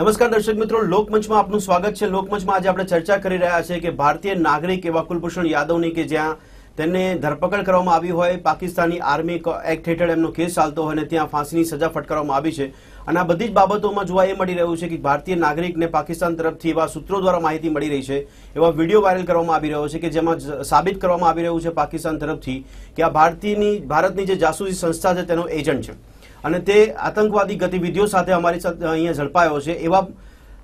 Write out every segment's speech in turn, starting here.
નમસ્કાર દર્શક મિત્રો, લોકમંચમાં આપનું સ્વાગત છે. લોકમંચમાં આજે આપણે ચર્ચા કરી રહ્યા છે કે ભારતીય નાગરિક એવા કુલભૂષણ યાદવની કે જ્યાં તેમને ધરપકડ કરવામાં આવી હોય, પાકિસ્તાની આર્મી એક્ટ હેઠળ એમનો કેસ ચાલતો હોય અને ત્યાં ફાંસીની સજા ફટકારવામાં આવી છે. અને આ બધી જ બાબતોમાં જોવા એ મળી રહ્યું છે કે ભારતીય નાગરિકને પાકિસ્તાન તરફથી એવા સૂત્રો દ્વારા માહિતી મળી રહી છે, એવા વીડિયો વાયરલ કરવામાં આવી રહ્યો છે કે જેમાં સાબિત કરવામાં આવી રહ્યું છે પાકિસ્તાન તરફથી કે આ ભારતીયની, ભારતની જે જાસૂસી સંસ્થા છે તેનો એજન્ટ છે. અને તે આતંકવાદી ગતિવિધિઓ સાથે અમારી અહીંયા ઝડપાયો છે એવા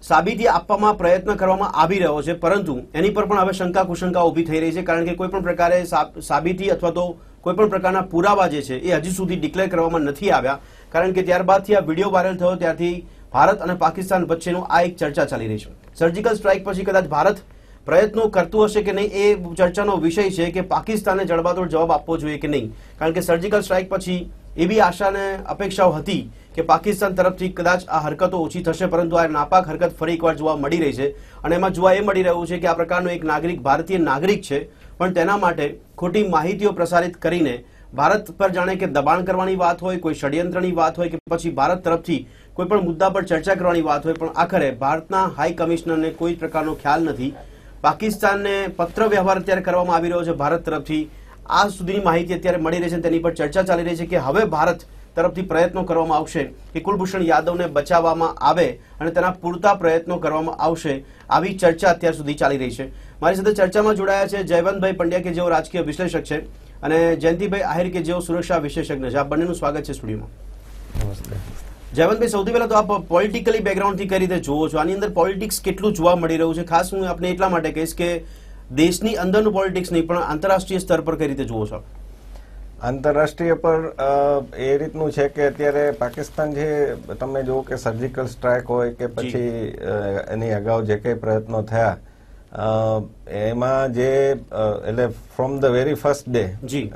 સાબિતી આપવામાં પ્રયત્ન કરવામાં આવી રહ્યો છે. પરંતુ એની પર પણ હવે શંકા કુશંકા ઊભી થઈ રહી છે કારણ કે કોઈ પણ પ્રકારે સાબ- સાબિતી અથવા તો કોઈ પણ પ્રકારના પુરાવા જે છે એ હજી સુધી ડિક્લેર કરવામાં નથી આવ્યા. કારણ કે ત્યારબાદથી આ વીડિયો વાયરલ થયો, ત્યારથી ભારત અને પાકિસ્તાન વચ્ચેનો આ એક ચર્ચા ચાલી રહી છે. સર્જિકલ સ્ટ્રાઇક પછી કદાચ ભારત પ્રયત્નો કરતું હશે કે નહીં એ ચર્ચાનો વિષય છે કે પાકિસ્તાને જડબાતોડ જવાબ આપવો જોઈએ કે નહીં. કારણ કે સર્જિકલ સ્ટ્રાઇક પછી એવી આશા અને અપેક્ષાઓ હતી કે પાકિસ્તાન તરફથી કદાચ આ હરકતો ઓછી થશે, પરંતુ આ નાપાક હરકત ફરી એકવાર જોવા મળી રહી છે. અને એમાં જોવા એ મળી રહ્યું છે કે આ પ્રકારનો એક નાગરિક ભારતીય નાગરિક છે, પણ તેના માટે ખોટી માહિતીઓ પ્રસારિત કરીને ભારત પર જાણે કે દબાણ કરવાની વાત હોય, કોઈ ષડયંત્રની વાત હોય કે પછી ભારત તરફથી કોઈ પણ મુદ્દા પર ચર્ચા કરવાની વાત હોય, પણ આખરે ભારતના હાઈ કમિશનરને કોઈ પ્રકારનો ખ્યાલ નથી. પાકિસ્તાનને પત્ર વ્યવહાર અત્યારે કરવામાં આવી રહ્યો છે, ભારત તરફથી આ સુધીની માહિતી અત્યારે મળી રહી છે તેની પર ચર્ચા ચાલી રહી છે કે હવે ભારત તરફથી પ્રયત્નો કરવામાં આવશે કે કુલભૂષણ યાદવને બચાવવામાં આવે અને તેના પૂરતા પ્રયત્નો કરવામાં આવશે આવી ચર્ચા અત્યાર સુધી ચાલી રહી છે. મારી સાથે ચર્ચામાં જોડાયા છે જયવંતભાઈ પંડ્યા કે જેઓ રાજકીય વિશ્લેષક છે અને જયંતિભાઈ આહિર કે જેઓ સુરક્ષા વિશેષજ્ઞ છે. આ બંનેનું સ્વાગત છે સ્ટુડિયોમાં. જયવંતભાઈ, સૌથી પહેલા તો આપ પોલિટિકલી બેકગ્રાઉન્ડથી કઈ રીતે જુઓ છો? આની અંદર પોલિટિક્સ કેટલું જોવા મળી રહ્યું છે? ખાસ હું આપને એટલા માટે કહીશ કે દેશની અંદરનું પોલિટિક્સ નહીં પણ આંતરરાષ્ટ્રીય સ્તર પર કઈ રીતે જુઓ છો? આંતરરાષ્ટ્રીય પર એ રીતનું છે કે અત્યારે પાકિસ્તાન જે તમે જુઓ કે સર્જિકલ સ્ટ્રાઇક હોય કે પછી એની અગાઉ જે કંઈ પ્રયત્નો થયા એમાં જે એટલે from the very first day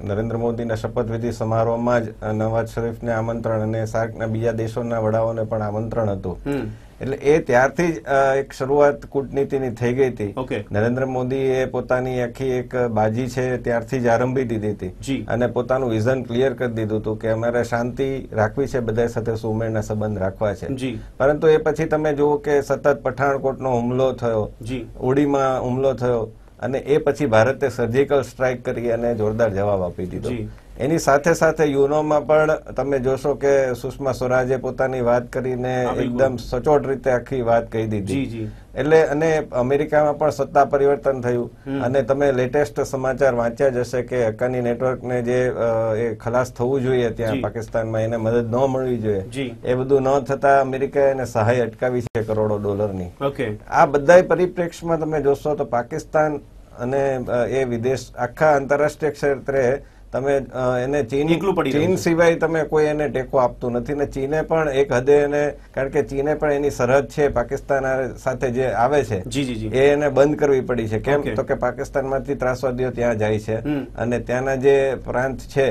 Narendra મોદીના શપથવિધિ સમારોહમાં જ નવાઝ શરીફને આમંત્રણ અને સાર્કના બીજા દેશોના વડાઓને પણ આમંત્રણ હતું. એટલે એ ત્યારથી જ એક શરૂઆત કૂટનીતિની થઈ ગઈ હતી. નરેન્દ્ર મોદીએ પોતાની આખી એક બાજી છે ત્યારથી જ આરંભી દીધી હતી. અને પોતાનું વિઝન ક્લિયર કરી દીધું હતું કે અમારે શાંતિ રાખવી છે બધા સાથે સુમેળના સંબંધ રાખવા છે. પરંતુ એ પછી તમે જુઓ કે સતત પઠાણકોટનો હુમલો થયો ઉડીમાં હુમલો થયો અને એ પછી ભારતે સર્જિકલ સ્ટ્રાઇક કરી અને જોરદાર જવાબ આપી દીધો. એની સાથે સાથે યુનોમાં પણ તમે જોશો કે સુષ્મા સ્વરાજે પોતાની વાત કરીને એકદમ સચોટ રીતે આખી વાત કહી દીધી. એટલે અને અમેરિકામાં પણ સત્તા પરિવર્તન થયું. અને તમે લેટેસ્ટ સમાચાર વાંચ્યા જ હશે કે હક્કાની નેટવર્કને જે એ ખલાસ થવું જોઈએ ત્યાં. પાકિસ્તાનમાં એને મદદ ન મળવી જોઈએ. એ બધું ન થતા અમેરિકાએ એને સહાય અટકાવી છે કરોડો ડોલરની. ઓકે. આ બધા પરિપ્રેક્ષમાં તમે જોશો તો પાકિસ્તાન અને એ વિદેશ આખા આંતરરાષ્ટ્રીય ક્ષેત્રે તમે એને ચીન એકલું પડી ચીન સિવાય તમે કોઈ એને ટેકો આપતું નથી. ને ચીને પણ એક હદે એને કારણ કે ચીને પણ એની સરહદ છે પાકિસ્તાન સાથે જે આવે છે એ એને બંધ કરવી પડી છે. કેમ? તો કે પાકિસ્તાનમાંથી ત્રાસવાદીઓ ત્યાં જાય છે. અને ત્યાંના જે પ્રાંત છે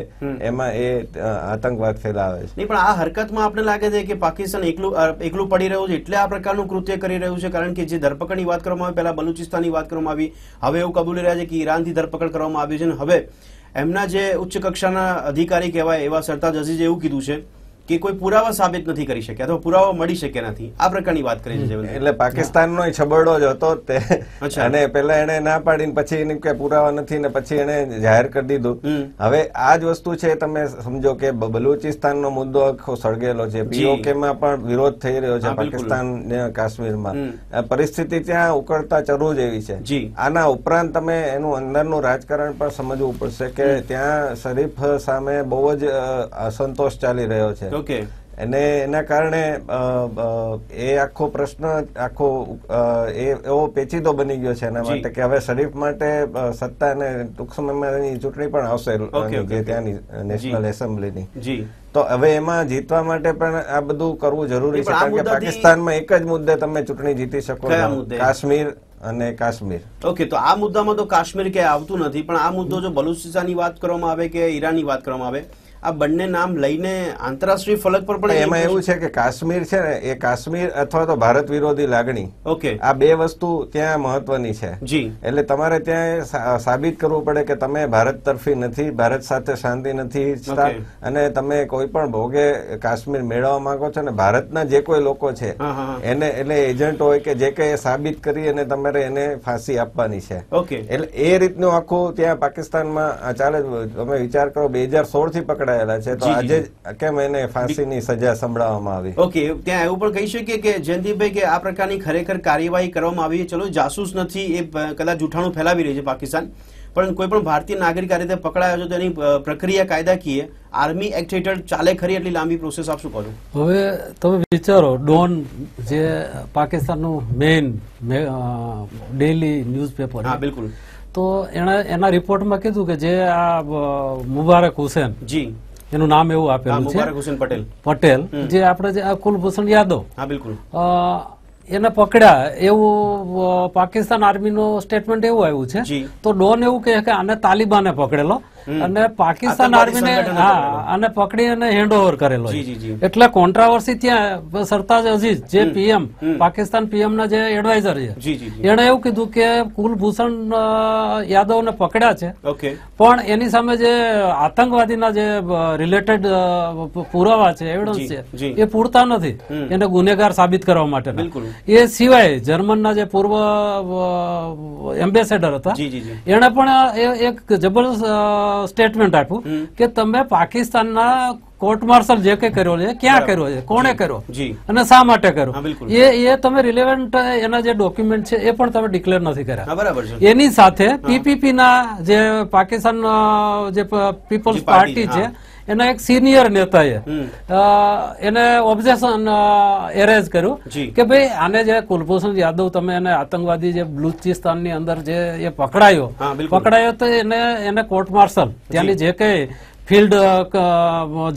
એમાં એ આતંકવાદ ફેલાવે છે. નહીં પણ આ હરકતમાં આપણે લાગે છે કે પાકિસ્તાન એકલું એકલું પડી રહ્યું છે? એટલે આ પ્રકારનું કૃત્ય કરી રહ્યું છે કારણ કે જે ધરપકડની વાત કરવામાં આવી પહેલા બલુચિસ્તાનની વાત કરવામાં આવી હવે એવું કબૂલી રહ્યા છે કે ઈરાનથી ધરપકડ કરવામાં આવી છે. અને હવે એમના જે ઉચ્ચ કક્ષાના અધિકારી કહેવાય એવા સરતાજ અઝીઝે એવું કીધું છે કે કોઈ પુરાવા સાબિત નથી કરી શક્યા અથવા પુરાવા મળી શક્યા નથી. આ પ્રકારની વાત કરી છે. એટલે પાકિસ્તાનનો છબરડો જ હતો તે. અને પેલા એને ના પાડીને પછી એને કે પુરાવા નથી ને પછી એને જાહેર કરી દીધું. હવે આ જ વસ્તુ છે તમે સમજો કે બલુચિસ્તાનનો મુદ્દો આખો સળગેલો છે. પીઓકે માં પણ વિરોધ થઈ રહ્યો છે પાકિસ્તાન ને કાશ્મીરમાં. પરિસ્થિતિ ત્યાં ઉકળતા ચરુ જેવી છે. આના ઉપરાંત તમે એનું અંદરનું રાજકારણ પણ સમજવું પડશે કે ત્યાં શરીફ સામે બહુ જ અસંતોષ ચાલી રહ્યો છે. ઓકે. અને એના કારણે એ આખો પ્રશ્ન આખો એ એવો પેચીદો બની ગયો છે એના માટે કે હવે શરીફ માટે સત્તા અને ટૂંક સમયમાં એની ચૂંટણી પણ આવશે જે ત્યાંની નેશનલ એસેમ્બલીની તો હવે એમાં જીતવા માટે પણ આ બધું કરવું જરૂરી છે કારણ કે પાકિસ્તાનમાં એક જ મુદ્દે તમે ચૂંટણી જીતી શકો? કાશ્મીર અને કાશ્મીર. ઓકે તો આ મુદ્દામાં તો કાશ્મીર ક્યાંય આવતું નથી પણ આ મુદ્દો જો બલુચિસ્તાનની વાત કરવામાં આવે કે ઈરાનની વાત કરવામાં આવે આ બંને નામ લઈને આંતરરાષ્ટ્રીય ફલક પર પણ એમાં એવું છે. કે કાશ્મીર છે ને એ કાશ્મીર અથવા તો ભારત વિરોધી લાગણી. ઓકે. આ બે વસ્તુ ત્યાં મહત્વની છે. જી. એટલે તમારે ત્યાં સાબિત કરવું પડે કે તમે ભારત તરફી નથી ભારત સાથે શાંતિ નથી અને તમે કોઈ પણ ભોગે કાશ્મીર મેળવવા માંગો છો ને ભારતના જે કોઈ લોકો છે એને એટલે એજન્ટ હોય કે જે કઈ સાબિત કરી અને તમારે એને ફાંસી આપવાની છે. ઓકે. એટલે એ રીતનું આખું ત્યાં પાકિસ્તાનમાં ચાલે તમે વિચાર કરો બે હજાર સોળથી પકડાયેલા છે. તો આજે કેમ એને ફાંસીની સજા સંભળાવવામાં આવી? ઓકે ત્યાં એવું પણ કહી શકીએ કે જયંતિભાઈ કે આ પ્રકારની ખરેખર કાર્યવાહી કરવામાં આવી ચલો જાસૂસ નથી એ કદાચ જૂઠાણું ફેલાવી રહી છે પાકિસ્તાન. પણ કોઈ પણ ભારતીય નાગરિક આ રીતે પકડાયો છે તો એની પ્રક્રિયા કાયદાકીય આર્મી એક્ટ હેઠળ ચાલે ખરી એટલી લાંબી પ્રોસેસ આપ શું કહો હવે તમે વિચારો ડોન જે પાકિસ્તાનનું મેઇન ડેલી ન્યૂઝપેપર હા બિલકુલ. તો એણે એના રિપોર્ટમાં કીધું કે જે આ મુબારક હુસેન જી. એનું નામ એવું આપેલું છે. મુબારક હુસેન પટેલ. પટેલ જે આપણે જે આ કુલભૂષણ યાદવ હા બિલકુલ. એને પકડ્યા. એવું પાકિસ્તાન આર્મીનું સ્ટેટમેન્ટ એવું આવ્યું છે. તો ડોન એવું કહે કે આને તાલિબાને પકડેલો. અને પાકિસ્તાન આર્મીને હા આને પકડી અને હેન્ડઓવર કરેલો. એટલે કોન્ટ્રાવર્સી ત્યાં સરતાજ અઝીઝ જે પીએમ પાકિસ્તાન પીએમ ના જે એડવાઇઝર છે. એણે એવું કીધું કે કુલભૂષણ યાદવ યાદવને પકડ્યા છે. પણ એની સામે જે આતંકવાદીના જે રિલેટેડ પુરાવા છે એવિડન્સ છે એ પૂરતા નથી. એને ગુનેગાર સાબિત કરવા માટે એ સિવાય જર્મનના જે પૂર્વ એમ્બેસેડર હતા એણે પણ એ- એક જબરદસ્ત સ્ટેટમેન્ટ આપ્યું કે તમે પાકિસ્તાનના કોર્ટ માર્શલ જે કઈ કર્યો છે ક્યાં કર્યો છે કોણે કર્યો? અને શા માટે કર્યો? એ એ તમે રિલેવન્ટ એના જે ડોક્યુમેન્ટ છે એ પણ તમે ડિક્લેર નથી કર્યા. બરાબર છે. એની સાથે પીપીપી ના જે પાકિસ્તાન જે પીપલ્સ પાર્ટી, પાર્ટી છે એના એક સિનિયર નેતાએ. એને ઓબ્જેક્શન એરેઝ કર્યું કે ભાઈ આને જે કુલભૂષણ યાદવ તમે એને આતંકવાદી જે બલુચિસ્તાનની અંદર જે એ પકડાયો પકડાયો તો એને એને કોર્ટ માર્શલ ત્યાંની જે કઈ ફિલ્ડ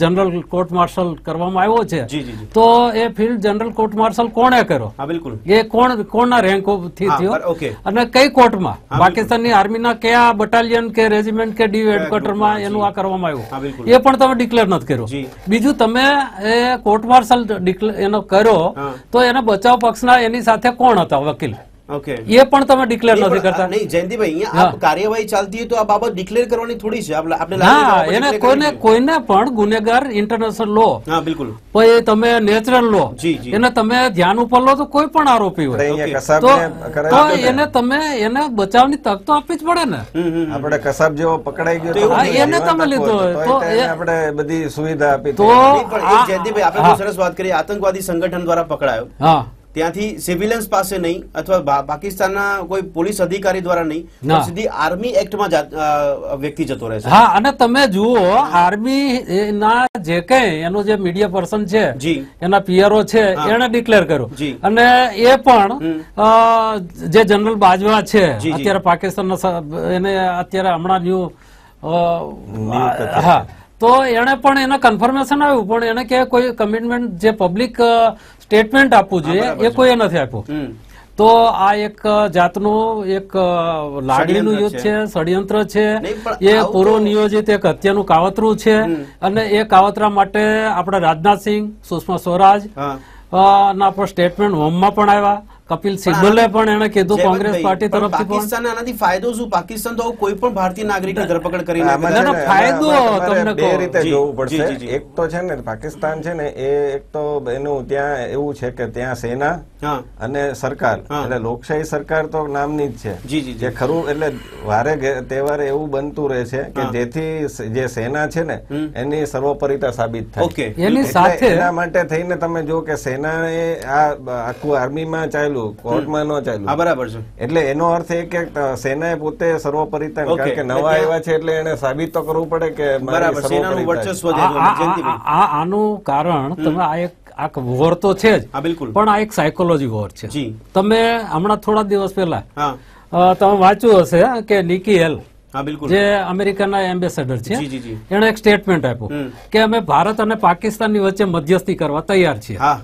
જનરલ કોર્ટ માર્શલ કરવામાં આવ્યો છે. તો એ ફિલ્ડ જનરલ કોર્ટ માર્શલ કોણે કર્યો? બિલકુલ. એ કોણ કોણના રેન્કથી થયો? અને કઈ કોર્ટમાં? પાકિસ્તાનની આર્મીના કયા બટાલિયન કે રેજિમેન્ટ કે ડી હેડક્વાર્ટરમાં એનું આ કરવામાં આવ્યું? એ પણ તમે ડિક્લેર નથી કર્યો. બીજું તમે એ કોર્ટ માર્શલ એનો કર્યો તો એના બચાવ પક્ષના એની સાથે કોણ હતા વકીલ? ઓકે એ પણ તમે ડિક્લેર નથી કરતા? નહીં જયંતિભાઈ અહીંયા આપ કાર્યવાહી ચાલતી હોય તો આ બાબત ડિક્લેર કરવાની થોડી છે. આપણે હા એને કોઈને કોઈને પણ ગુનેગાર ઇન્ટરનેશનલ લો. હા બિલકુલ. પછી તમે નેચરલ લો. એને તમે ધ્યાન ઉપર લો તો કોઈ પણ આરોપી હોય. તો તો એને તમે એને બચાવની તક તો આપવી જ પડે ને. આપણે કસાબ જેવો પકડાઈ ગયો એને તમે લીધો તો આપણે બધી સુવિધા આપી તો જયંતિભાઈ આપણે સરસ વાત કરી. આતંકવાદી સંગઠન દ્વારા પકડાયો. હા. ત્યાંથી સિવિલિયન્સ પાસે નહીં અથવા પાકિસ્તાનના કોઈ પોલીસ અધિકારી દ્વારા નહીં. સીધી આર્મી એક્ટમાં વ્યક્તિ જતો રહે છે. હા અને તમે જુઓ આર્મી ના જે કઈ એનો જે મીડિયા પર્સન છે એના પિયરો છે એને ડિક્લેર કર્યો. અને એ પણ જે જનરલ બાજવા છે. અત્યારે પાકિસ્તાનના એને અત્યારે હમણાં ન્યુ હા. તો એને પણ એને કન્ફર્મેશન આવ્યું પણ એને કે કોઈ કમિટમેન્ટ જે પબ્લિક સ્ટેટમેન્ટ આપવું જોઈએ એ કોઈએ નથી આપ્યું. તો આ એક જાતનું એક લાગણીનું યુદ્ધ છે. ષડયંત્ર છે. એ પૂર્વ નિયોજિત એક હત્યાનું કાવતરું છે. અને એ કાવતરા માટે આપણે રાજનાથસિંહ સુષ્મા સ્વરાજ ના પણ સ્ટેટમેન્ટ હોમમાં પણ આવ્યા. કપિલ સિબ્બલે પણ એને કીધું કોંગ્રેસ પાર્ટી તરફથી પણ આનાથી ફાયદો શું? પાકિસ્તાન તો કોઈ પણ ભારતીય નાગરિકની ધરપકડ કરી ના ફાયદો તમને બે રીતે જોવું પડશે. એક તો છે ને પાકિસ્તાન છે ને એ એક તો એનું ત્યાં એવું છે કે ત્યાં સેના અને સરકાર. એટલે લોકશાહી સરકાર તો નામની જ છે. જી જી જે. ખરું એટલે વારે તહેવારે એવું બનતું રહે છે કે જેથી જે સેના છે ને એની સર્વોપરિતા સાબિત થાય. એની સાથે એના માટે થઈને તમે જો કે સેનાએ આ આખું આર્મીમાં ચાલ્યું. કોર્ટમાં ન હા ચાલ્યું બરાબર છે. એટલે એનો અર્થ એ કે સેનાએ પોતે સર્વોપરિતા કારણ કે નવા આવ્યા છે એટલે એને સાબિત તો કરવું પડે કે બરાબર સેનાનું વર્ચસ્વ આ- આનું કારણ તમે આ એક આ વોર તો છે જ બિલકુલ. પણ આ એક સાયકોલોજી વોર છે. તમે હમણાં થોડા દિવસ પહેલા તમે વાંચ્યું હશે કે નિકી હેલ હા જે અમેરિકાના એમ્બેસેડર છે જી જી જી. એણે એક સ્ટેટમેન્ટ આપ્યું કે અમે ભારત અને પાકિસ્તાનની વચ્ચે મધ્યસ્થી કરવા તૈયાર છીએ. હા.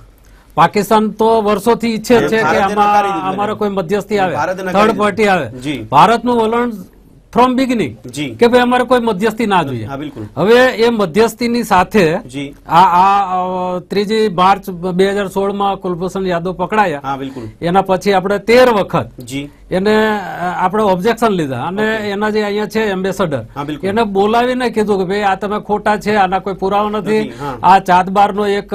પાકિસ્તાન તો વર્ષોથી ઈચ્છે છે કે આમાં અમારો કોઈ મધ્યસ્થી આવે. થર્ડ પાર્ટી આવે. ભારતનું વલણ ફ્રોમ બિગિનિંગ કે ભાઈ અમારે કોઈ મધ્યસ્થી ના જોઈએ. હવે એ મધ્યસ્થીની સાથે આ આ ત્રીજી માર્ચ બે હજાર સોળમાં કુલભૂષણ યાદવ પકડાયા. એના પછી આપણે તેર વખત એને આપણે ઓબ્જેક્શન લીધા. અને એના જે અહીંયા છે એમ્બેસેડર એને બોલાવીને કીધું કે ભાઈ આ તમે ખોટા છે આના કોઈ પુરાવો નથી. આ ચાદબાર નો એક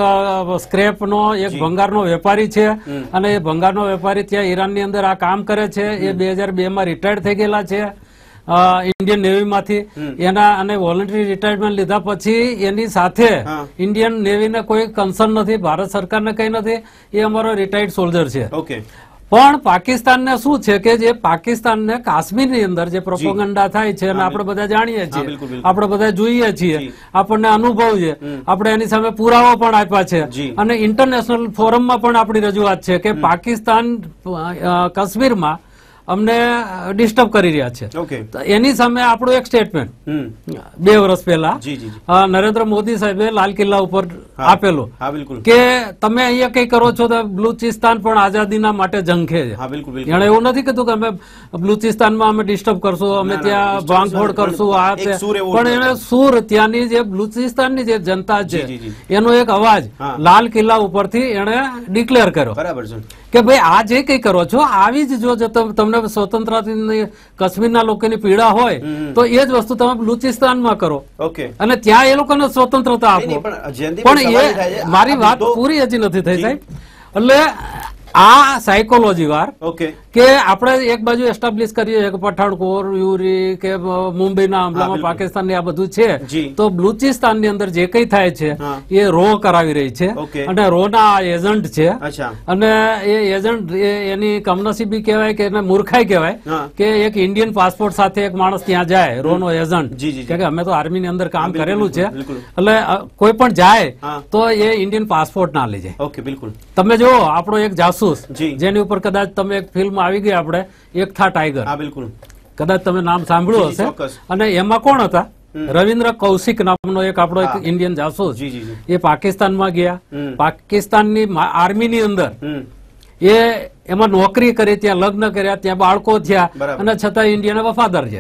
સ્ક્રેપ નો એક ભંગાર નો વેપારી છે. અને એ ભંગાર નો વેપારી ત્યાં ઈરાનની અંદર આ કામ કરે છે. એ બે હજાર બે માં રિટાયર્ડ થઈ ગયેલા છે. ઇન્ડિયન નેવીમાંથી એના અને વોલન્ટરી રિટાયરમેન્ટ લીધા પછી એની સાથે. ઇન્ડિયન નેવીને કોઈ કન્સર્ન નથી ભારત સરકારને કઈ નથી. એ અમારો રિટાયર્ડ સોલ્જર છે. ઓકે પણ પાકિસ્તાનને શું છે કે જે પાકિસ્તાનને કાશ્મીરની અંદર જે પ્રોપોગંડા થાય છે અને આપણે બધા જાણીએ છીએ આપણે બધા જોઈએ છીએ આપણને અનુભવ છે આપણે એની સામે પુરાવા પણ આપ્યા છે. અને ઇન્ટરનેશનલ ફોરમમાં પણ આપણી રજૂઆત છે કે પાકિસ્તાન કાશ્મીરમાં અમને ડિસ્ટર્બ કરી રહ્યા છે. એની સામે આપણું એક સ્ટેટમેન્ટ બે વર્ષ પહેલા નરેન્દ્ર મોદી સાહેબે લાલ કિલ્લા ઉપર આપેલો કે તમે અહીંયા કઈ કરો છો તો બલુચિસ્તાન પણ આઝાદીના માટે જંખે છે. એણે એવું નથી કીધું કે અમે બલુચિસ્તાનમાં અમે ડિસ્ટર્બ કરશું અમે ત્યાં ભાંગફોડ કરશું આ પણ એને સુર ત્યાંની જે બલુચિસ્તાનની જે જનતા છે. એનો એક અવાજ લાલ કિલ્લા ઉપરથી એને ડિક્લેર કર્યો. કે ભાઈ આ જે કઈ કરો છો આવી જ જો તમને તમ- તમને સ્વતંત્રતાની કાશ્મીરના લોકોની પીડા હોય તો એ જ વસ્તુ તમે બલુચિસ્તાનમાં કરો. ઓકે. અને ત્યાં એ લોકોને સ્વતંત્રતા આપો. પણ એ મારી વાત પૂરી હજી નથી થઈ જાય સાહેબ. એટલે આ સાયકોલોજી વાર ઓકે. કે આપણે એક બાજુ એસ્ટાબ્લિશ કરીએ કે પઠાણકોટ યુરી કે મુંબઈના હમલામાં પાકિસ્તાન આ બધું છે તો તો બલુચિસ્તાનની અંદર જે કઈ થાય છે એ રો કરાવી રહી છે. અને રો ના એજન્ટ છે. અને એ એજન્ટ એની કમનસીબી કહેવાય કે એને મૂર્ખાઈ કહેવાય કે એક ઇન્ડિયન પાસપોર્ટ સાથે એક માણસ ત્યાં જાય રો નો એજન્ટ. કે અમે તો આર્મી ની અંદર કામ કરેલું છે. એટલે કોઈ પણ જાય તો એ ઇન્ડિયન પાસપોર્ટ ના લઈ જાય ઓકે બિલકુલ. તમે જુઓ આપણો એક જાસૂસ જેની ઉપર કદાચ તમે એક ફિલ્મ આવી ગઈ આપણે એક થા ટાઈગર હા બિલકુલ. કદાચ તમે નામ સાંભળ્યું હશે. અને એમાં કોણ હતા? રવિન્દ્ર કૌશિક નામનો એક આપણો એક ઇન્ડિયન જાસૂસ. એ પાકિસ્તાનમાં ગયા. પાકિસ્તાનની આર્મીની અંદર. એ એમાં નોકરી કરી ત્યાં લગ્ન કર્યા ત્યાં બાળકો થયા. અને છતાં ઇન્ડિયાના વફાદાર છે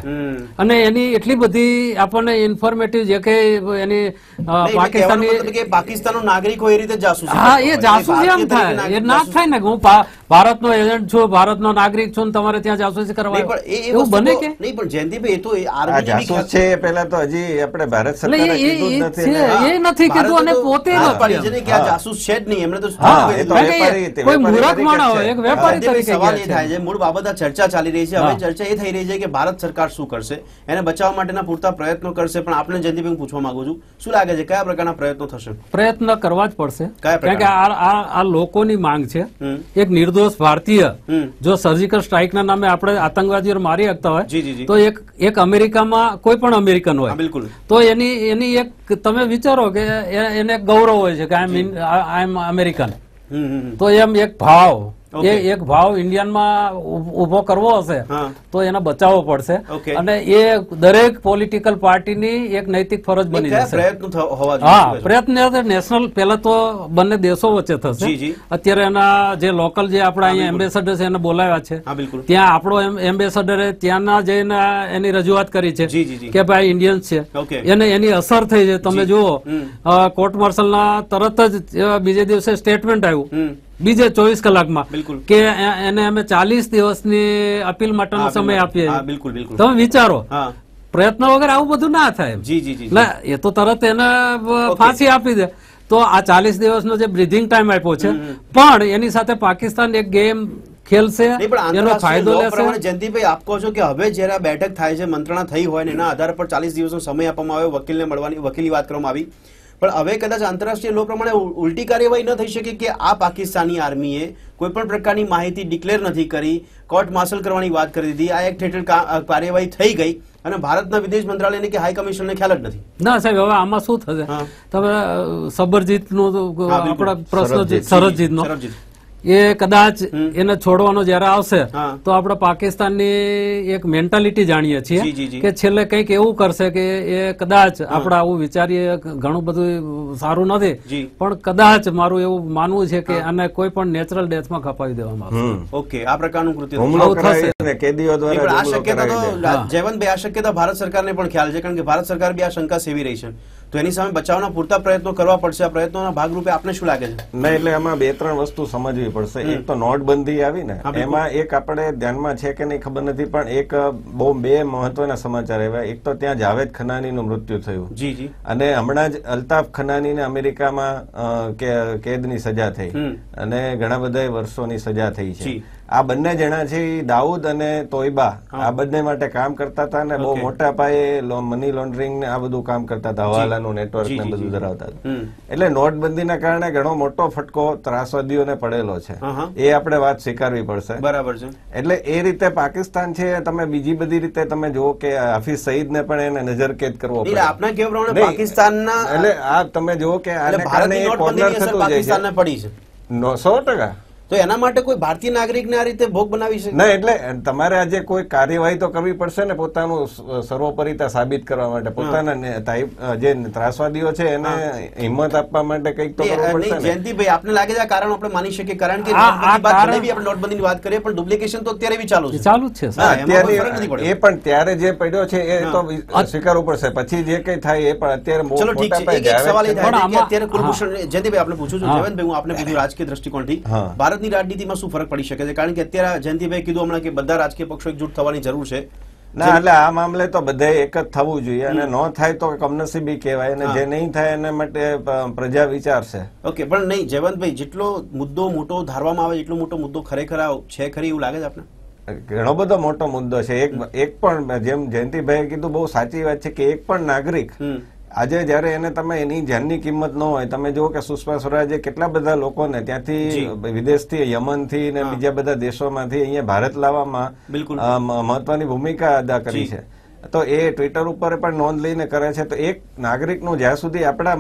અને એની એટલી બધી આપણને ઇન્ફોર્મેટિવ જે કે એની પાકિસ્તાની પાકિસ્તાનનો નાગરિક હોય એ રીતે જાસૂસી હા એ હોય. જાસૂસી એમ થાય એ ના થાય ને હું ભારતનો એજન્ટ છું ભારતનો નાગરિક છું તમારે ત્યાં જાસૂસી કરવા નહીં, પણ એ- એ એવું બને કે નહીં પણ જયંતિભાઈ એ તો જાસૂસ છે પેલા પહેલા તો હજી આપણે ભારત સરકારે એ- કીધું નથી છે. એ નથી કીધું અને પોતે નથી. જાસૂસ છે જ નહીં એમણે તો કોઈ મૂરખ માણસ હોય. એક વેપારી તરીકે સવાલ એ થાય છે મૂળ બાબત આ ચર્ચા ચાલી રહી છે. હવે ચર્ચા એ થઈ રહી છે કે ભારત સરકાર શું કરશે? એને બચાવવા માટેના પૂરતા પ્રયત્નો કરશે પણ આપણે જયંતિભાઈ પૂછવા માંગુ છું શું લાગે છે કયા પ્રકારના પ્રયત્નો થશે? પ્રયત્ન કરવા જ પડશે. કારણ કે આ આ- આ લોકોની માંગ છે. એક નિર્દોષ ભારતીય જો સર્જિકલ સ્ટ્રાઇકના નામે આપણે આતંકવાદીઓ મારી શકતા હોય તો એક એક અમેરિકામાં કોઈ પણ અમેરિકન હોય. બિલકુલ. તો એની એની એક તમે વિચારો કે એને ગૌરવ હોય છે કે આઈ એમ આઈ એમ અમેરિકન. તો એમ એક ભાવ એ એક ભાવ ઇન્ડિયનમાં ઊભો કરવો હશે તો એને બચાવવો પડશે. અને એ દરેક પોલિટિકલ પાર્ટીની એક નૈતિક ફરજ બની જશે. હા પ્રયત્ન નેશનલ પહેલા તો બંને દેશો વચ્ચે થશે. અત્યારે એના જે લોકલ જે આપણા અહીંયા એમ્બેસેડર છે એને બોલાવ્યા છે. ત્યાં આપણો એમ્બેસેડરે ત્યાંના જઈને એની રજૂઆત કરી છે કે ભાઈ ઇન્ડિયન્સ છે. એને એની અસર થઈ છે. તમે જુઓ. કોર્ટ માર્શલના તરત જ બીજે દિવસે સ્ટેટમેન્ટ આવ્યું. બીજે ચોવીસ કલાકમાં. બિલકુલ. કે એને અમે ચાલીસ દિવસની અપીલ માટેનો સમય આપીએ. બિલકુલ બિલકુલ. તમે વિચારો. પ્રયત્ન વગર આવું બધું ના થાય જી જી જી એ તો તરત એને ફાંસી આપી દે. તો આ ચાલીસ દિવસનો જે બ્રિધિંગ ટાઈમ આપ્યો છે પણ એની સાથે પાકિસ્તાન એક ગેમ ખેલશે. એનો ફાયદો લેશે. જયંતિભાઈ આપ કહો છો કે હવે જ્યારે આ બેઠક થાય છે મંત્રણા થઈ હોય ને એના આધાર પર ચાલીસ દિવસનો સમય આપવામાં આવ્યો વકીલને મળવાની વકીલી વાત કરવામાં આવી. પણ હવે કદાચ આંતરરાષ્ટ્રીય લો પ્રમાણે ઉલટી કાર્યવાહી ન થઈ શકે કે આ પાકિસ્તાની આર્મીએ કોઈ પણ પ્રકારની માહિતી ડિક્લેર નથી કરી કોર્ટ માર્શલ કરવાની વાત કરી દીધી આ એક્ટ હેઠળ કાર્યવાહી થઈ ગઈ અને ભારતના વિદેશ મંત્રાલયને કે હાઈ કમિશનને ખ્યાલ જ નથી. ના સાહેબ હવે આમાં શું થશે? તમે સબરજીતનો નું આપણા પ્રશ્ન સરબજીત. એ કદાચ એને છોડવાનો જયારે આવશે. તો આપણે પાકિસ્તાનની એક મેન્ટાલિટી જાણીએ છીએ કે છેલ્લે કંઈક એવું કરશે કે એ કદાચ આપણે આવું વિચારીએ ઘણું બધું સારું નથી. પણ કદાચ મારું એવું માનવું છે કે આને કોઈ પણ નેચરલ ડેથમાં ખપાવી દેવામાં આવશે. ઓકે આ પ્રકારનું કૃત્ય. કેદીઓ પણ દ્વારા આ શક્યતા તો જયવંતભાઈ આ શક્યતા ભારત સરકારને પણ ખ્યાલ છે કારણ કે ભારત સરકાર બી આ શંકા સેવી રહી છે. તો એની સામે બચાવના પૂરતા પ્રયત્નો કરવા પડશે. આ પ્રયત્નોના ભાગરૂપે આપને શું લાગે છે? ના એટલે આમાં બે ત્રણ વસ્તુ સમજવી પડશે. એક તો નોટબંધી આવી ને એમાં એક આપણે ધ્યાનમાં છે કે નહીં ખબર નથી પણ એક બહુ બે મહત્વના સમાચાર એવા એક તો ત્યાં જાવેદ ખનાનીનું મૃત્યુ થયું. જી જી. અને હમણાં જ અલ્તાફ ખનાનીને અમેરિકામાં કે- કેદની સજા થઈ. અને ઘણા બધા વર્ષોની સજા થઈ છે. આ બંને જણા છે દાઉદ અને તોયબા. આ બંને માટે કામ કરતા હતા અને બહુ મોટા પાયે મની લોન્ડરિંગ ને આ બધું કામ કરતા હતા હવાલાનું નેટવર્ક ને બધું ધરાવતા હતા. એટલે નોટબંધીના કારણે ઘણો મોટો ફટકો ત્રાસવાદીઓને પડેલો છે. એ આપણે વાત સ્વીકારવી પડશે. બરાબર છે. એટલે એ રીતે પાકિસ્તાન છે તમે બીજી બધી રીતે તમે જુઓ કે હાફિઝ સઈદને પણ એને નજરકેદ કરવો એટલે પડે. આપના કેવા પ્રમાણે પાકિસ્તાનના એટલે આ તમે જુઓ કે આને કારણે થતું જાય છે. પડી છે. નો- સો ટકા. તો એના માટે કોઈ ભારતીય નાગરિકને આ રીતે ભોગ બનાવી શકે? ના એટલે તમારે આજે કોઈ કાર્યવાહી તો કરવી પડશે ને પોતાનું સર્વોપરિતા સાબિત કરવા માટે. પોતાના જે ત્રાસવાદીઓ છે એને હિંમત આપવા માટે કંઈક તો કરવું પડશે જયંતિભાઈ આપને લાગે છે આ કારણ આપણે માની શકીએ? કારણ કે આપણે નોટબંધીની વાત કરીએ પણ ડુપ્લિકેશન તો અત્યારે બી ચાલુ છે. ચાલુ છે અત્યારે એ પણ ત્યારે જે પડ્યો છે એ તો સ્વીકારવું પડશે. પછી જે કઈ થાય એ પણ અત્યારે ચલો ઠીક છે. એક એક સવાલ એ થાય કે અત્યારે કુલભૂષણ જયંતિભાઈ આપણે પૂછું છું. જયવંતભાઈ હું આપને પૂછ્યું રાજકીય દ્રષ્ટિકોણથી. હા. ભારતની રાજનીતિમાં શું ફરક પડી શકે છે? કારણ કે અત્યારે જયંતિભાઈ કીધું હમણાં કે બધા રાજકીય પક્ષો એકજૂટ થવાની જરૂર છે. ના એટલે આ મામલે તો બધે એક જ થવું જોઈએ અને ન થાય તો કમનસીબી કહેવાય અને જે નહીં થાય એના માટે પ્રજા વિચારશે ઓકે પણ નહીં જયવંતભાઈ જેટલો મુદ્દો મોટો ધારવામાં આવે એટલો મોટો મુદ્દો ખરેખર છે ખરી એવું લાગે છે આપને? ઘણો બધો મોટો મુદ્દો છે. એક એક પણ જેમ જયંતિભાઈ કીધું બહુ સાચી વાત છે કે એક પણ નાગરિક આજે જયારે એને તમે એની જાનની કિંમત ન હોય તમે જુઓ કે સુષ્મા સ્વરાજે કેટલા બધા લોકોને ત્યાંથી. વિદેશથી યમનથી ને બીજા બધા દેશોમાંથી અહીંયા ભારત લાવવામાં મહત્વની ભૂમિકા અદા કરી છે. તો એ ટ્વિટર ઉપર પણ નોંધ લઈને કરે છે. તો એક નાગરિકનું જ્યાં સુધી આપણા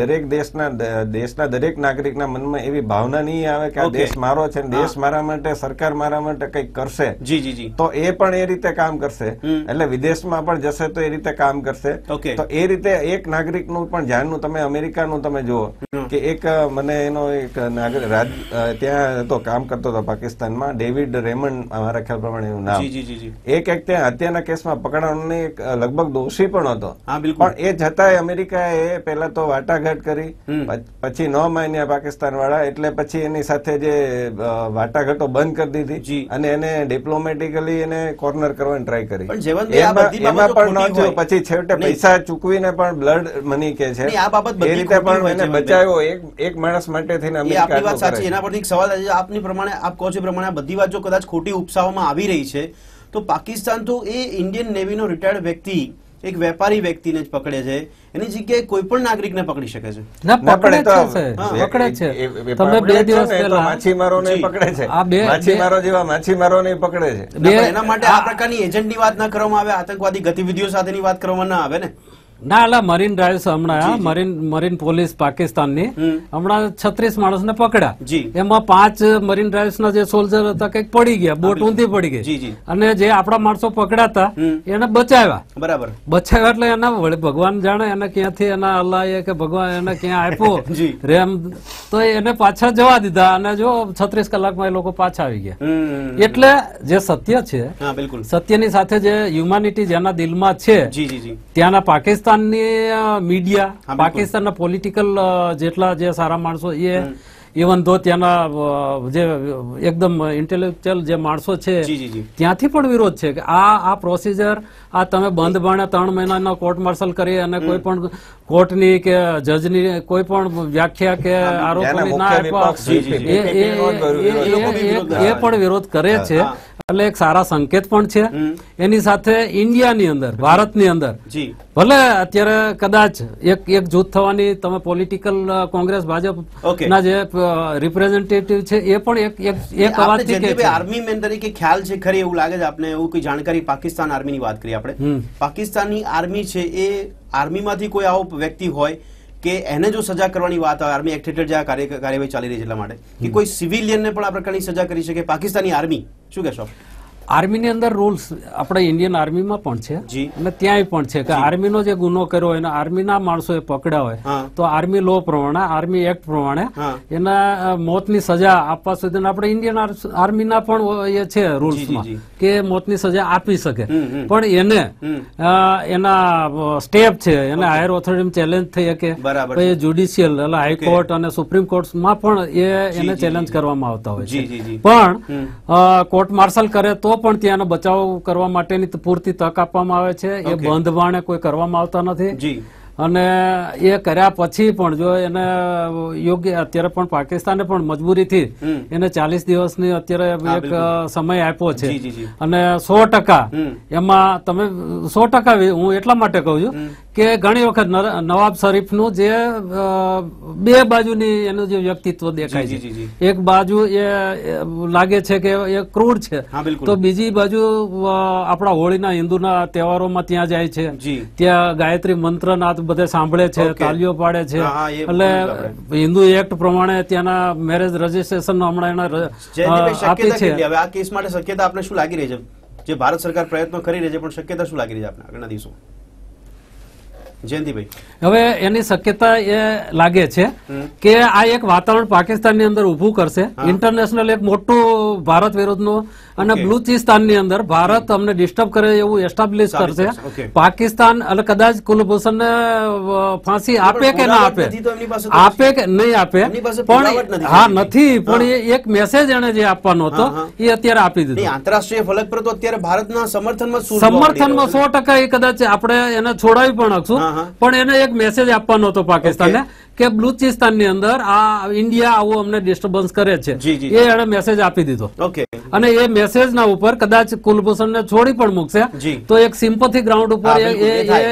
દરેક દેશના દેશના દરેક નાગરિકના મનમાં એવી ભાવના નહીં આવે કે આ દેશ મારો છે દેશ મારા માટે સરકાર મારા માટે કંઈક કરશે જી જી જી. તો એ પણ એ રીતે કામ કરશે. એટલે વિદેશમાં પણ જશે તો એ રીતે કામ કરશે. તો એ રીતે એક નાગરિકનું પણ ધ્યાનનું તમે અમેરિકાનું તમે જુઓ કે એક મને એનો એક નાગરિક ત્યાં તો કામ કરતો હતો પાકિસ્તાનમાં ડેવિડ રેમન્ડ મારા ખ્યાલ પ્રમાણે એનું નામ. એક એક ત્યાં હત્યાના કેસમાં પકડાવાનો અ, લગભગ દોષી પણ હતો. પણ એ છતાંય અમેરિકાએ પહેલા તો વાટાઘાટ કરી. પછી ન માન્યા પાકિસ્તાન વાળા એટલે પછી એની સાથે જે વાટાઘાટો બંધ કરી દીધી અને એને ડિપ્લોમેટિકલી એને કોર્નર કરવાની ટ્રાય કરી. એમાં પણ ન થયું. પછી છેવટે પૈસા ચૂકવીને પણ બ્લડ મની કે છે. એ રીતે પણ એને બચાવ્યો એક માણસ માટે થઈને અમેરિકા એના પરથી એક સવાલ છે. આપની પ્રમાણે આપ કહો છો પ્રમાણે બધી વાત જો કદાચ ખોટી ઉપસાવવામાં આવી રહી છે તો પાકિસ્તાન તો એ ઇન્ડિયન નેવીનો રિટાયર્ડ વ્યક્તિ એક વેપારી વ્યક્તિને જ પકડે છે. એની જગ્યાએ કોઈ પણ નાગરિકને પકડી શકે છે. ના પકડે તો-. પકડે છે. તમે બે દિવસ ને, પહેલા માછીમારોને પકડે છે. આ બે- માછીમારો જેવા માછીમારો ને પકડે છે. એના માટે આ પ્રકારની એજન્ટની વાત ના કરવામાં આવે આતંકવાદી ગતિવિધિઓ સાથેની વાત કરવામાં ના આવે ને. ના એટલે મરીન ડ્રાઈવ્સ હમણાં મરીન મરીન પોલીસ પાકિસ્તાનની. હમ. હમણાં છત્રીસ માણસને પકડ્યા. એમાં પાંચ મરીન ડ્રાઈવ્સ ના જે સોલ્જર હતા કંઈક પડી ગયા બોટ ઊંધી પડી. ગઈ. અને જે આપણા માણસો પકડાતા એને બચાવ્યા. બરાબર. બચાવ્યા એટલે એના વળી ભગવાન જાણે એને ક્યાંથી એના અલ્લાહ કે ભગવાન એને ક્યાં આપ્યો. રેમ તો એને પાછા જવા દીધા અને જો છત્રીસ કલાકમાં એ લોકો પાછા આવી ગયા. એટલે જે સત્ય છે સત્યની સાથે જે હ્યુમાનિટી જેના દિલમાં છે ત્યાંના ત્યાંના પાકિસ્તાનની મીડિયા પાકિસ્તાનના પોલિટિકલ જેટલા જે સારા માણસો એ ઇવન ધો ત્યાંના જે એકદમ ઇન્ટેલેક્ચ્યુઅલ જે માણસો છે જી જી જી ત્યાંથી પણ વિરોધ છે કે આ આ પ્રોસિજર આ તમે બંધ બાણે ત્રણ મહિનાનો કોર્ટ માર્શલ કરી અને કોઈ પણ કોર્ટની કે જજની કોઈ પણ વ્યાખ્યા કે આરોપોની ના મુખ્ય આપ્યા વિપક્ષ જી, જી, એ- એ- એ- એ- એ લોકો બી વિરોધ એ- એ પણ વિરોધ કરે છે એટલે એક સારા સંકેત પણ છે એની સાથે ઇન્ડિયાની અંદર ભારતની અંદર ભલે અત્યારે કદાચ એક એક જૂથ થવાની તમે પોલિટિકલ કોંગ્રેસ ભાજપ ના જે રિપ્રેઝેન્ટેટિવ છે એ પણ એક એક એક અવાજથી કે આર્મી મેન તરીકે ખ્યાલ છે ખરી એવું લાગે છે આપણે એવું કોઈ જાણકારી પાકિસ્તાન આર્મીની વાત કરીએ આપણે. પાકિસ્તાનની આર્મી છે એ આર્મીમાંથી કોઈ આવો વ્યક્તિ હોય કે એને જો સજા કરવાની વાત આવે આર્મી એક્ટ હેઠળ જે આ કાર્યવાહી ચાલી રહી છે એટલા માટે કે કોઈ સિવિલિયનને પણ આ પ્રકારની સજા કરી શકે પાકિસ્તાની આર્મી શું કહેશો? આર્મીની અંદર રૂલ્સ આપણે ઇન્ડિયન આર્મીમાં પણ છે. અને ત્યાંય પણ છે કે આર્મીનો જે ગુનો કર્યો હોય આર્મીના માણસોએ પકડ્યા હોય તો આર્મી લો પ્રમાણે આર્મી એક્ટ પ્રમાણે. એના મોતની સજા આપવા સુધી આપણે ઇન્ડિયન આર્મીના પણ એ છે રૂલ્સમાં કે મોતની સજા આપી શકે. પણ એને. એના સ્ટેપ છે એને હાયર ઓથોરિટી ચેલેન્જ થઈ શકે. એ પછી જ્યુડિશિયલ એટલે હાઈકોર્ટ અને સુપ્રીમ કોર્ટમાં પણ એ એને ચેલેન્જ કરવામાં આવતા હોય છે. પણ કોર્ટ માર્શલ કરે તો પણ ત્યાંનો બચાવ કરવા માટેની પૂરતી તક આપવામાં આવે છે. એ. બંધ બાણે કોઈ કરવામાં આવતા નથી. જી. અને એ કર્યા પછી પણ જો એને યોગ્ય અત્યારે પણ પાકિસ્તાને પણ મજબૂરીથી. એને ચાલીસ દિવસની અત્યારે એક સમય આપ્યો છે. અને સો ટકા એમાં તમે સો ટકા હું એટલા માટે કહું છું કે ઘણી વખત નવાબ શરીફનું જે બે બાજુની એનું જે વ્યક્તિત્વ દેખાય. છે. એક બાજુ એ લાગે છે કે એ ક્રૂર છે. તો બીજી બાજુ આપણા હોળીના હિન્દુના તહેવારોમાં ત્યાં જાય છે. ત્યાં ગાયત્રી મંત્ર નાદ બધે સાંભળે છે. તાલીઓ પાડે છે. એટલે હિન્દુ એક્ટ પ્રમાણે ત્યાંના મેરેજ રજીસ્ટ્રેશન હમણાં એના આપી છે. હવે આ કેસ માટે શક્યતા આપણે શું લાગી રહી છે? જે ભારત સરકાર પ્રયત્નો કરી રહી છે પણ શક્યતા શું લાગી રહી છે આપણે આગળના દિવસો જયંતિભાઈ. હવે એની શક્યતા એ લાગે છે કે આ એક વાતાવરણ પાકિસ્તાનની અંદર ઉભું કરશે. ઇન્ટરનેશનલ એક મોટું ભારત વિરોધનું અને. બલુચિસ્તાનની અંદર ભારત અમને ડિસ્ટર્બ કરે એવું એસ્ટાબ્લિશ કરશે. પાકિસ્તાન અને કદાચ કુલભૂષણને ફાંસી આપે કે ના આપે? આપે કે નહીં આપે? પણ હા નથી. પણ એ એક મેસેજ એને જે આપવાનો હતો. એ અત્યારે આપી દીધો. આંતરરાષ્ટ્રીય ફલક પર તો અત્યારે ભારતના સમર્થનમાં સમર્થનમાં સો ટકા એ કદાચ આપણે એને છોડાવી પણ શકશું. પણ એને એક મેસેજ આપવાનો હતો પાકિસ્તાનને કે બલુચિસ્તાનની અંદર આ ઇન્ડિયા આવું અમને ડિસ્ટર્બન્સ કરે છે. એ એને મેસેજ આપી દીધો. અને એ મેસેજના ઉપર કદાચ કુલભૂષણને છોડી પણ મૂકશે તો એક સિમ્પથી ગ્રાઉન્ડ ઉપર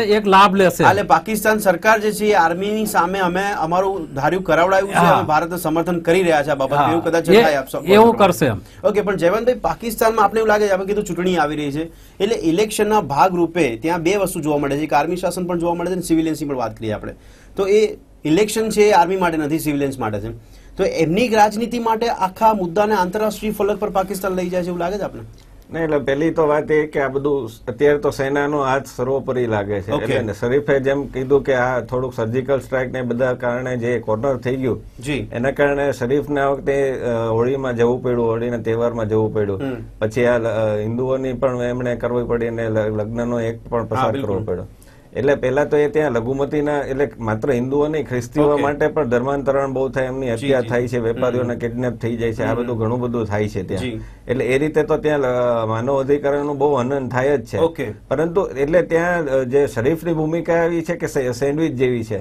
એક લાભ લેશે. એટલે પાકિસ્તાન સરકાર જે છે આર્મીની સામે અમે અમારું ધાર્યું કરાવડાયું છે. અમે ભારતને સમર્થન કરી રહ્યા છે આ બાબત એવું કદાચ એ- થાય આપ સૌ- એવું કરશે. ઓકે પણ જયવંતભાઈ પાકિસ્તાનમાં આપણે એવું લાગે છે આપણે કીધું ચૂંટણી આવી રહી છે એટલે ઇલેક્શનના ભાગ રૂપે ત્યાં બે વસ્તુ જોવા મળે છે. એક આર્મી શાસન પણ જોવા મળે છે અને સિવિલિયન્સની પણ વાત કરીએ આપણે. તો એ ઇલેક્શન છે આર્મી માટે નથી સિવિલિયન્સ માટે છે. તો એમની રાજનીતિ માટે આખા મુદ્દાને આંતરરાષ્ટ્રીય ફલક પર પાકિસ્તાન લઈ જાય છે એવું લાગે છે આપણે નહીં એટલે પેલી તો વાત એ કે આ બધું અત્યારે તો સેનાનો હાથ સર્વોપરી લાગે છે. એટલે શરીફે જેમ કીધું કે આ થોડુંક સર્જિકલ સ્ટ્રાઇક ને બધા કારણે જે કોર્નર થઈ ગયું એના કારણે શરીફને આ વખતે હોળીમાં જવું પડ્યું હોળીના તહેવારમાં જવું પડ્યું. પછી આ હિન્દુઓની પણ એમણે કરવી પડી અને લગ્નનો એક પણ પસાર કરવો પડ્યો. એટલે પેલા તો એ ત્યાં લઘુમતીના એટલે માત્ર હિન્દુઓ નહીં ખ્રિસ્તીઓ માટે પણ ધર્માંતરણ બહુ થાય એમની હત્યા થાય છે વેપારીઓના કિડનેપ થઈ જાય છે આ બધું ઘણું બધું થાય છે ત્યાં. એટલે એ રીતે તો ત્યાં માનવ અધિકારનું બહુ હનન થાય જ છે. પરંતુ એટલે ત્યાં જે શરીફની ભૂમિકા આવી છે કે સેન્ડવિચ જેવી છે.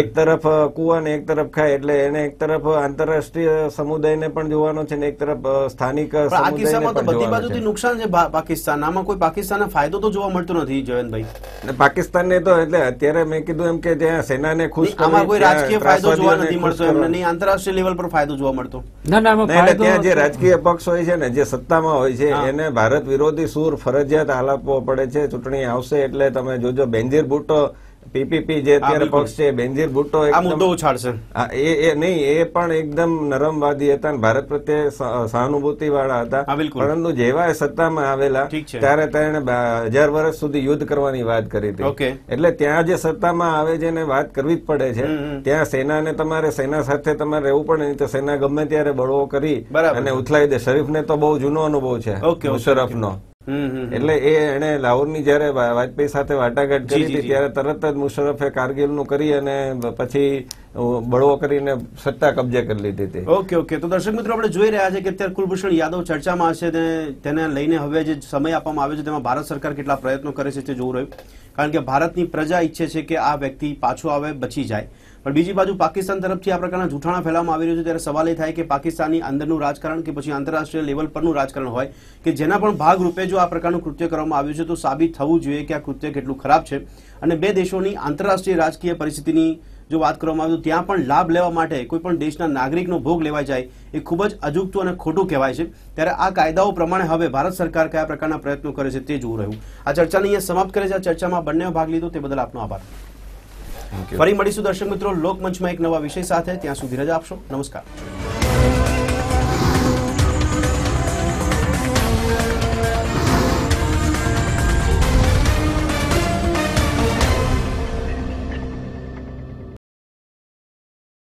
એક તરફ કુવા ને એક તરફ ખાય એટલે એને એક તરફ આંતરરાષ્ટ્રીય સમુદાયને પણ જોવાનો છે ને એક તરફ સ્થાનિક બધી બાજુથી નુકસાન છે પાકિસ્તાન. આમાં કોઈ પાકિસ્તાનનો ફાયદો તો જોવા મળતો નથી જયંતભાઈ. ને પાકિસ્તાનને તો એટલે અત્યારે મેં કીધું એમ કે જ્યાં સેનાને ખુશ આમાં કોઈ રાજકીય ફાયદો જોવા નથી મળતો એમને. નહીં આંતરરાષ્ટ્રીય લેવલ પર ફાયદો જોવા મળતો. ના ના એટલે ત્યાં જે રાજકીય પક્ષ હોય છે ને જે સત્તામાં હોય છે એને ભારત વિરોધી સૂર ફરજિયાત આલાપવો પડે છે. ચૂંટણી આવશે એટલે તમે જોજો બેન્જીર ભુટ્ટો પીપીપી જે અત્યારે પક્ષ છે બેનજીર ભુટ્ટો આ મુદ્દો ઉછાળશે. એ એ નહીં એ પણ એકદમ નરમવાદી હતા અને ભારત પ્રત્યે સહાનુભૂતિ વાળા હતા. પરંતુ જેવા સત્તામાં આવેલા ત્યારે તેણે હજાર વર્ષ સુધી યુદ્ધ કરવાની વાત કરી હતી. એટલે ત્યાં જે સત્તામાં આવે છે એને વાત કરવી જ પડે છે. ત્યાં સેનાને તમારે સેના સાથે તમારે રહેવું પડે નહીં તો સેના ગમે ત્યારે બળવો કરી અને ઉથલાવી દે. શરીફને તો બહુ જૂનો અનુભવ છે મુશરફનો. એટલે એ એને લાહોરની જયારે વાજપેયી સાથે વાટાઘાટ કરી હતી ત્યારે તરત જ મુશરફે કારગિલનું કરી અને પછી બળવો કરીને સત્તા કબજે કરી લીધી હતી. Okay okay. તો દર્શક મિત્રો આપણે જોઈ રહ્યા છે કે અત્યારે કુલભૂષણ યાદવ ચર્ચામાં છે તેને તેને લઈને હવે જે સમય આપવામાં આવે છે તેમાં ભારત સરકાર કેટલા પ્રયત્નો કરે છે તે જોવું રહ્યું. કારણ કે ભારતની પ્રજા ઈચ્છે છે કે આ વ્યક્તિ પાછો આવે બચી જાય. પણ બીજી બાજુ પાકિસ્તાન તરફથી આ પ્રકારના જૂઠાણા ફેલાવવામાં આવી રહ્યું છે, ત્યારે સવાલ એ થાય કે પાકિસ્તાનની અંદરનું રાજકારણ કે પછી આંતરરાષ્ટ્રીય લેવલ પરનું રાજકારણ હોય કે જેના પણ ભાગરૂપે જો આ પ્રકારનું કૃત્ય કરવામાં આવ્યું છે, તો સાબિત થવું જોઈએ કે આ કૃત્ય કેટલું ખરાબ છે. અને બે દેશોની આંતરરાષ્ટ્રીય રાજકીય પરિસ્થિતિની જો વાત કરવામાં આવે તો ત્યાં પણ લાભ લેવા માટે કોઈ પણ દેશના નાગરિકનો ભોગ લેવાય જાય એ ખૂબ જ અજુગતું અને ખોટું કહેવાય છે. ત્યારે આ કાયદાઓ પ્રમાણે હવે ભારત સરકાર કયા પ્રકારના પ્રયત્નો કરે છે તે જોવું રહ્યું. આ ચર્ચાને અહીંયા સમાપ્ત કરે છે આ ચર્ચામાં બંને ભાગ લીધો, તે બદલ આપનો આભાર. ફરી મળીશું દર્શક મિત્રો લોકમંચમાં એક નવા વિષય સાથે. ત્યાં સુધી રજા આપશો. નમસ્કાર.